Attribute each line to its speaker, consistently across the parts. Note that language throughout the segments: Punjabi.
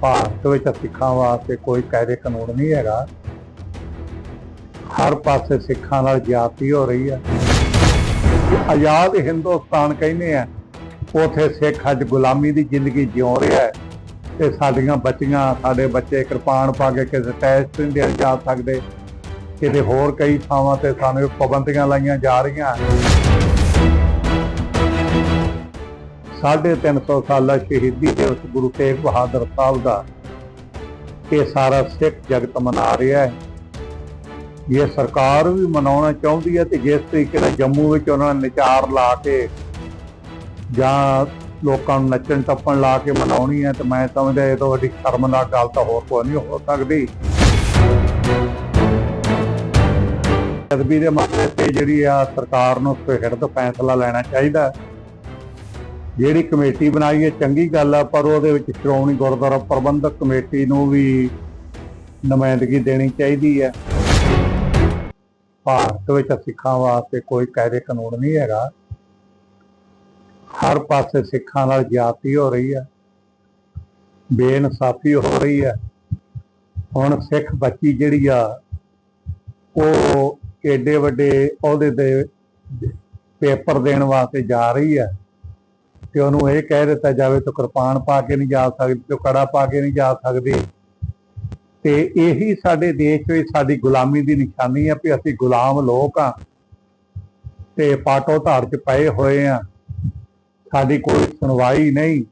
Speaker 1: ਭਾਰਤ ਵਿੱਚ ਸਿੱਖਾਂ ਵਾਸਤੇ ਕੋਈ ਕਾਇਦੇ ਕਾਨੂੰਨ ਨਹੀਂ ਹੈਗਾ। ਹਰ ਪਾਸੇ ਸਿੱਖਾਂ ਨਾਲ ਜਾਤੀ ਹੋ ਰਹੀ ਹੈ। ਆਜ਼ਾਦ ਹਿੰਦੁਸਤਾਨ ਕਹਿੰਦੇ ਆ, ਉਥੇ ਸਿੱਖ ਅੱਜ ਗੁਲਾਮੀ ਦੀ ਜ਼ਿੰਦਗੀ ਜਿਉ ਰਿਹਾ ਹੈ ਤੇ ਸਾਡੀਆਂ ਬੱਚੀਆਂ, ਸਾਡੇ ਬੱਚੇ ਕਿਰਪਾਨ ਪਾ ਕੇ ਕਿਸੇ ਟੈਸਟ ਨਹੀਂ ਜਾ ਸਕਦੇ। ਕਿਤੇ ਹੋਰ ਕਈ ਥਾਵਾਂ ਤੇ ਸਾਨੂੰ ਪਾਬੰਦੀਆਂ ਲਾਈਆਂ ਜਾ ਰਹੀਆਂ। ਸਾਢੇ ਤਿੰਨ ਸੌ ਸਾਲਾ ਸ਼ਹੀਦੀ ਦਿਵਸ ਗੁਰੂ ਤੇਗ ਬਹਾਦਰ ਸਾਹਿਬ ਦਾ ਇਹ ਸਾਰਾ ਸਿੱਖ ਜਗਤ ਮਨਾ ਰਿਹਾ ਹੈ। ਇਹ ਸਰਕਾਰ ਵੀ ਮਨਾਉਣਾ ਚਾਹੁੰਦੀ ਹੈ ਤੇ ਜਿਸ ਤਰੀਕੇ ਨਾਲ ਜੰਮੂ ਵਿੱਚ ਉਹਨਾਂ ਨੇ ਨਿਚਾਰ ਲਾ ਕੇ ਜਾਂ ਲੋਕਾਂ ਨੂੰ ਨੱਚਣ ਟੱਪਣ ਲਾ ਕੇ ਮਨਾਉਣੀ ਹੈ ਤੇ ਮੈਂ ਸਮਝਦਾ ਇਹ ਤੋਂ ਵੱਡੀ ਸ਼ਰਮਨਾਕ ਗੱਲ ਤਾਂ ਹੋਰ ਕੋਈ ਨਹੀਂ ਹੋ ਸਕਦੀ। ਅਦਬੀ ਦੇ ਮਸਲੇ ਤੇ ਜਿਹੜੀ ਆ ਸਰਕਾਰ ਨੂੰ ਸਹਿੜਤ ਫੈਸਲਾ ਲੈਣਾ ਚਾਹੀਦਾ। ਜਿਹੜੀ ਕਮੇਟੀ ਬਣਾਈ ਹੈ, ਚੰਗੀ ਗੱਲ ਆ, ਪਰ ਉਹਦੇ ਵਿੱਚ ਸ਼੍ਰੋਮਣੀ ਗੁਰਦੁਆਰਾ ਪ੍ਰਬੰਧਕ ਕਮੇਟੀ ਨੂੰ ਵੀ ਨੁਮਾਇੰਦਗੀ ਦੇਣੀ ਚਾਹੀਦੀ ਹੈ। ਭਾਰਤ ਵਿੱਚ ਸਿੱਖਾਂ ਵਾਸਤੇ ਕੋਈ ਕਾਇਦੇ ਕਾਨੂੰਨ ਨਹੀਂ ਹੈਗਾ। ਹਰ ਪਾਸੇ ਸਿੱਖਾਂ ਨਾਲ ਜਾਤੀ ਹੋ ਰਹੀ ਹੈ ਬੇਇਨਸਾਫੀ ਹੋ ਰਹੀ ਹੈ ਹੁਣ ਸਿੱਖ ਬੱਚੀ ਜਿਹੜੀ ਆ, ਉਹ ਏਡੇ ਵੱਡੇ ਅਹੁਦੇ ਦੇ ਪੇਪਰ ਦੇਣ ਵਾਸਤੇ ਜਾ ਰਹੀ ਹੈ ਤੇ ਉਹਨੂੰ ਇਹ ਕਹਿ ਦਿੱਤਾ ਜਾਵੇ ਤੂੰ ਕਿਰਪਾਨ ਪਾ ਕੇ ਨਹੀਂ ਜਾ ਸਕਦੀ, ਤੂੰ ਕੜਾ ਪਾ ਕੇ ਨਹੀਂ ਜਾ ਸਕਦੀ। ਤੇ ਇਹੀ ਸਾਡੇ ਦੇਸ਼ ਵਿੱਚ ਸਾਡੀ ਗੁਲਾਮੀ ਦੀ ਨਿਸ਼ਾਨੀ ਹੈ ਵੀ ਅਸੀਂ ਗੁਲਾਮ ਲੋਕ ਆ ਤੇ ਪਾਟੋ ਧਾਰ ਚ ਪਏ ਹੋਏ ਆ। ਸਾਡੀ ਕੋਈ ਸੁਣਵਾਈ ਨਹੀਂ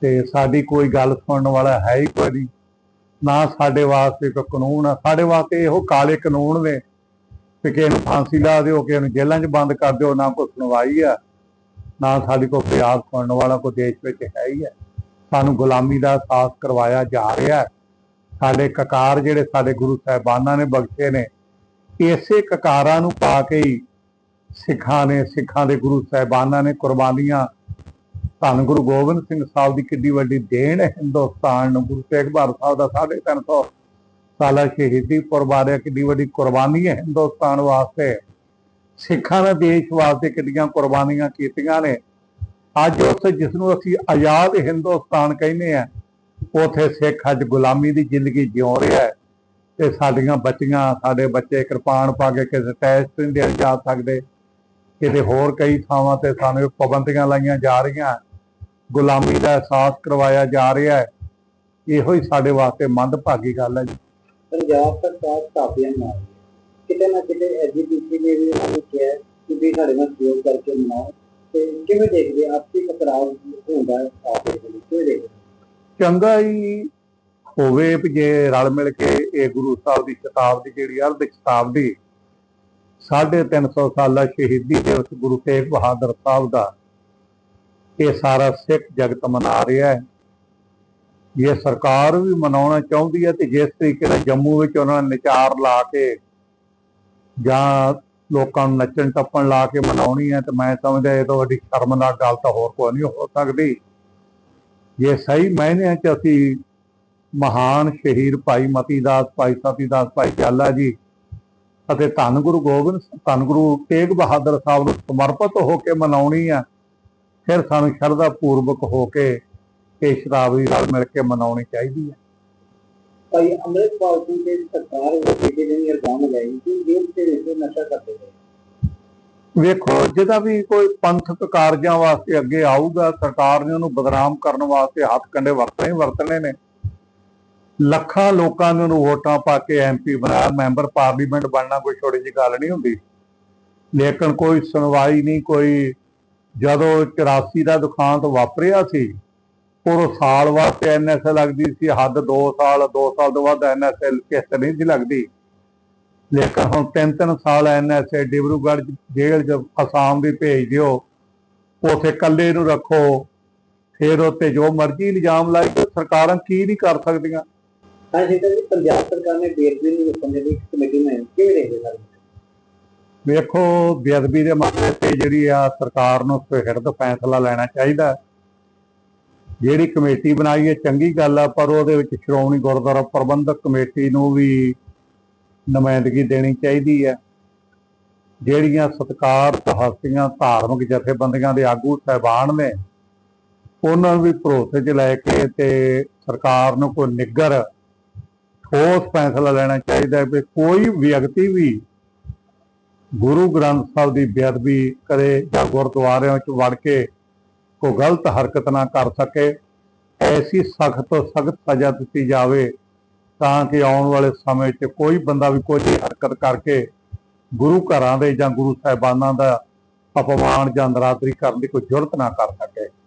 Speaker 1: ਤੇ ਸਾਡੀ ਕੋਈ ਗੱਲ ਸੁਣਨ ਵਾਲਾ ਹੈ ਹੀ ਕੋਈ ਨਹੀਂ। ਨਾ ਸਾਡੇ ਵਾਸਤੇ ਕੋਈ ਕਾਨੂੰਨ ਆ। ਸਾਡੇ ਵਾਸਤੇ ਇਹੋ ਕਾਲੇ ਕਾਨੂੰਨ ਨੇ ਕਿ ਕਿਸੇ ਨੂੰ ਫਾਂਸੀ ਲਾ ਦਿਓ, ਕਿਸੇ ਨੂੰ ਜੇਲ੍ਹਾਂ 'ਚ ਬੰਦ ਕਰ ਦਿਓ, ਨਾ ਕੋਈ ਸੁਣਵਾਈ ਆ। ਨਾ ਸਾਡੀ ਕੋਈ ਫਰਿਆਦ ਸੁਣਨ ਵਾਲਾ ਕੋਈ ਦੇਸ਼ ਵਿੱਚ ਹੈ ਹੀ ਹੈ। ਸਾਨੂੰ ਗੁਲਾਮੀ ਦਾ ਅਹਿਸਾਸ ਕਰਵਾਇਆ ਜਾ ਰਿਹਾ ਹੈ। ਸਾਡੇ ਕਕਾਰ ਜਿਹੜੇ ਸਾਡੇ ਗੁਰੂ ਸਾਹਿਬਾਨਾਂ ਨੇ ਬਖਸ਼ੇ ਨੇ, ਇਸੇ ਕਕਾਰਾਂ ਨੂੰ ਪਾ ਕੇ ਹੀ ਸਿੱਖਾਂ ਨੇ, ਸਿੱਖਾਂ ਦੇ ਗੁਰੂ ਸਾਹਿਬਾਨਾਂ ਨੇ ਕੁਰਬਾਨੀਆਂ ਧੰਨ ਗੁਰੂ ਗੋਬਿੰਦ ਸਿੰਘ ਸਾਹਿਬ ਦੀ ਕਿੱਡੀ ਵੱਡੀ ਦੇਣ ਹੈ। ਹਿੰਦੁਸਤਾਨ ਨੂੰ ਗੁਰੂ ਤੇਗ ਬਹਾਦਰ ਸਾਹਿਬ ਦਾ 350 ਸਾਲਾ ਸ਼ਹੀਦੀ ਕੁਰਬਾਨੀ ਕਿੰਨੀ ਵੱਡੀ ਕੁਰਬਾਨੀ ਹੈ ਹਿੰਦੁਸਤਾਨ ਵਾਸਤੇ। ਸਿੱਖਾਂ ਨੇ ਦੇਸ਼ ਵਾਸਤੇ ਕਿੰਨੀਆਂ ਕੁਰਬਾਨੀਆਂ ਕੀਤੀਆਂ ਨੇ। ਅੱਜ ਉਸ ਜਿਸ ਨੂੰ ਅਸੀਂ ਆਜ਼ਾਦ ਹਿੰਦੁਸਤਾਨ ਕਹਿੰਦੇ ਆ ਉਥੇ ਸਿੱਖ ਅੱਜ ਗੁਲਾਮੀ ਦੀ ਜ਼ਿੰਦਗੀ ਜਿਉ ਰਿਹਾ ਹੈ। ਤੇ ਸਾਡੀਆਂ ਬੱਚੀਆਂ, ਸਾਡੇ ਬੱਚੇ ਕਿਰਪਾਨ ਪਾ ਕੇ ਕਿਸੇ ਟੈਸਟ ਨਹੀਂ ਦੇ ਜਾ ਸਕਦੇ। ਕਿਤੇ ਹੋਰ ਕਈ ਥਾਵਾਂ ਤੇ ਸਾਨੂੰ ਪਾਬੰਦੀਆਂ ਲਾਈਆਂ ਜਾ ਰਹੀਆਂ ਗੁਲਾਮੀ ਦਾ ਅਹਿਸਾਸ ਕਰਵਾਇਆ ਜਾ ਰਿਹਾ ਹੈ। ਇਹੋ ਹੀ ਸਾਡੇ ਵਾਸਤੇ ਮੰਦਭਾਗੀ ਗੱਲ ਹੈ ਜੀ।
Speaker 2: ਪੰਜਾਬ ਸਰਕਾਰ ਸਥਾਪਿਆ ਨਾਲ ਕਿਤੇ ਨਾ ਕਿਤੇ ਐਜੀਪੀਸੀ ਨੇ ਵੀ ਉਹਨਾਂ ਨੂੰ ਕਿਹਾ ਕਿ ਵੀ ਸਾਡੇ ਨਾਲ ਸਹਿਯੋਗ ਕਰਕੇ ਮਨਾਓ। ਤੇ ਕਿਵੇਂ ਦੇਖਦੇ ਆਪਸੀ ਟਕਰਾਅ ਹੁੰਦਾ ਹੈ ਆਪਸ ਵਿੱਚ। ਕਿਵੇਂ ਦੇਖਦੇ
Speaker 1: ਚੰਗਾ ਹੀ ਹੋਵੇ ਜੇ ਰਲ ਮਿਲ ਕੇ ਇਹ ਗੁਰੂ ਸਾਹਿਬ ਦੀ ਸ਼ਤਾਬਦੀ ਜਿਹੜੀ ਅਰਧ ਸ਼ਤਾਬਦੀ ਸਾਢੇ ਤਿੰਨ ਸੌ ਸਾਲਾ ਸ਼ਹੀਦੀ ਦਿਵਸ ਗੁਰੂ ਤੇਗ ਬਹਾਦਰ ਸਾਹਿਬ ਦਾ ਇਹ ਸਾਰਾ ਸਿੱਖ ਜਗਤ ਮਨਾ ਰਿਹਾ ਹੈ। ਇਹ ਸਰਕਾਰ ਵੀ ਮਨਾਉਣਾ ਚਾਹੁੰਦੀ ਹੈ ਤੇ ਜਿਸ ਤਰੀਕੇ ਨਾਲ ਜੰਮੂ ਵਿੱਚ ਉਹਨਾਂ ਨੇ ਨਿਚਾਰ ਲਾ ਕੇ ਜਾਂ ਲੋਕਾਂ ਨੂੰ ਨੱਚਣ ਟੱਪਣ ਲਾ ਕੇ ਮਨਾਉਣੀ ਹੈ ਤੇ ਮੈਂ ਸਮਝਦਾ ਇਹ ਤੋਂ ਵੱਡੀ ਸ਼ਰਮਨਾਕ ਗੱਲ ਤਾਂ ਹੋਰ ਕੋਈ ਨਹੀਂ ਹੋ ਸਕਦੀ। ਜੇ ਸਹੀ ਮਾਇਨਿਆਂ 'ਚ ਅਸੀਂ ਮਹਾਨ ਸ਼ਹੀਦ ਭਾਈ ਮਤੀ ਦਾਸ ਭਾਈ ਸਤੀ ਦਾਸ ਭਾਈ ਚਾਲਾ ਜੀ ਅਤੇ ਧੰਨ ਗੁਰੂ ਗੋਬਿੰਦ, ਧੰਨ ਗੁਰੂ ਤੇਗ ਬਹਾਦਰ ਸਾਹਿਬ ਨੂੰ ਸਮਰਪਿਤ ਹੋ ਕੇ ਮਨਾਉਣੀ ਆ ਫਿਰ ਸਾਨੂੰ ਸ਼ਰਧਾ ਪੂਰਵਕ ਹੋ ਕੇ ਇਹ ਸ਼ਤਾਬਦੀ ਨਾਲ ਮਿਲ ਕੇ ਮਨਾਉਣੀ ਚਾਹੀਦੀ ਹੈ।
Speaker 2: ਭਾਈ ਅੰਮ੍ਰਿਤਪਾਲ ਸਿੰਘ ਦੇ ਸਰਕਾਰ ਉਹ ਬੇਟੇ ਇਲਜ਼ਾਮ ਲਗਾਏ ਕਿ ਜੇਲ੍ਹ ਦੇ ਵਿੱਚ ਨਸ਼ਾ ਕਰਦੇ ਨੇ
Speaker 1: ਵੇਖੋ, ਜਿਹਦਾ ਵੀ ਕੋਈ ਪੰਥਕ ਕਾਰਜਾਂ ਵਾਸਤੇ ਅੱਗੇ ਆਊਗਾ, ਸਰਕਾਰ ਨੇ ਉਹਨੂੰ ਬਦਨਾਮ ਕਰਨ ਵਾਸਤੇ ਹੱਥ ਕੰਡੇ ਵਰਤਣੇ ਹੀ ਵਰਤਣੇ ਨੇ। ਲੱਖਾਂ ਲੋਕਾਂ ਨੇ ਉਹਨੂੰ ਵੋਟਾਂ ਪਾ ਕੇ ਐਮਪੀ ਬਣਾਇਆ, ਮੈਂਬਰ ਪਾਰਲੀਮੈਂਟ ਬਣਨਾ ਕੋਈ ਛੋਟੀ ਜਿਹੀ ਗੱਲ ਨਹੀਂ ਹੁੰਦੀ। ਲੇਕਿਨ ਕੋਈ ਸੁਣਵਾਈ ਨਹੀਂ, ਕੋਈ ਜਦੋਂ 84 ਦਾ ਦੁਖਾਂਤ ਵਾਪਰਿਆ ਸੀ ਉਹ ਸਾਲ ਵਾਸਤੇ ਐਨਐਸਏ ਲੱਗਦੀ ਸੀ ਹੱਦ 2 ਸਾਲ 2 ਸਾਲ ਤੋਂ ਬਾਅਦ ਐਨਐਸਏ ਕਿਸ ਨਹੀਂ ਸੀ ਲੱਗਦੀ। ਲੇਕਿਨ ਹੁਣ ਤਿੰਨ ਤਿੰਨ ਸਾਲ ਐਨਐਸਏ ਡਿਬਰੂਗੜ੍ਹ ਜੇਲ੍ਹ ਚ ਅਸਾਮ ਦੀ ਭੇਜ ਦਿਓ। ਉਥੇ ਇਕੱਲੇ ਨੂੰ ਰੱਖੋ। ਫਿਰ ਉੱਤੇ ਜੋ ਮਰਜ਼ੀ ਇਲਜ਼ਾਮ ਲਾਈ ਤੇ ਸਰਕਾਰਾਂ ਕੀ ਨਹੀਂ ਕਰ ਸਕਦੀਆਂ?
Speaker 2: ਹਾਂ ਜੀ ਜੀ ਪੰਜਾਬ ਸਰਕਾਰ ਨੇ ਬੇਰਬੀ ਨੂੰ ਰੋਕਣ ਦੇ ਲਈ ਇੱਕ ਕਮੇਟੀ ਬਣਾਈ ਕਿਵੇਂ ਦੇਖਦੇ ਸਰ
Speaker 1: ਵੇਖੋ ਬੇਅਦਬੀ ਦੇ ਮਸਲੇ ਤੇ ਜਿਹੜੀ ਆ ਸਰਕਾਰ ਨੂੰ ਸਹਿੜਤ ਫੈਸਲਾ ਲੈਣਾ ਚਾਹੀਦਾ। ਜਿਹੜੀ ਕਮੇਟੀ ਬਣਾਈ ਹੈ, ਚੰਗੀ ਗੱਲ ਆ, ਪਰ ਉਹਦੇ ਵਿੱਚ ਸ਼੍ਰੋਮਣੀ ਗੁਰਦੁਆਰਾ ਪ੍ਰਬੰਧਕ ਕਮੇਟੀ ਨੂੰ ਵੀ ਨੁਮਾਇੰਦਗੀ ਦੇਣੀ ਚਾਹੀਦੀ ਹੈ। ਜਿਹੜੀਆਂ ਸਤਕਾਰ ਹਸਤੀਆਂ ਧਾਰਮਿਕ ਜਥੇਬੰਦੀਆਂ ਦੇ ਆਗੂ ਸਹਿਬਾਨ ਨੇ, ਉਹਨਾਂ ਨੂੰ ਵੀ ਭਰੋਸੇ 'ਚ ਲੈ ਕੇ ਤੇ ਸਰਕਾਰ ਨੂੰ ਕੋਈ ਨਿੱਗਰ ਠੋਸ ਫੈਸਲਾ ਲੈਣਾ ਚਾਹੀਦਾ ਹੈ ਵੀ ਕੋਈ ਵਿਅਕਤੀ ਵੀ ਗੁਰੂ ਗ੍ਰੰਥ ਸਾਹਿਬ ਦੀ ਬੇਅਦਬੀ ਕਰੇ ਜਾਂ ਗੁਰਦੁਆਰਿਆਂ 'ਚ ਵੜ ਕੇ ਕੋਈ ਗਲਤ ਹਰਕਤ ਨਾ ਕਰ ਸਕੇ, ਐਸੀ ਸਖਤ ਤੋਂ ਸਖਤ ਸਜ਼ਾ ਦਿੱਤੀ ਜਾਵੇ, ਤਾਂ ਕਿ ਆਉਣ ਵਾਲੇ ਸਮੇਂ 'ਚ ਕੋਈ ਬੰਦਾ ਵੀ ਕੋਈ ਹਰਕਤ ਕਰਕੇ ਗੁਰੂ ਘਰਾਂ ਦੇ ਜਾਂ ਗੁਰੂ ਸਾਹਿਬਾਨਾਂ ਦਾ ਅਪਮਾਨ ਜਾਂ ਨਰਾਦਰੀ ਕਰਨ ਦੀ ਕੋਈ ਜੁਰਤ ਨਾ ਕਰ ਸਕੇ।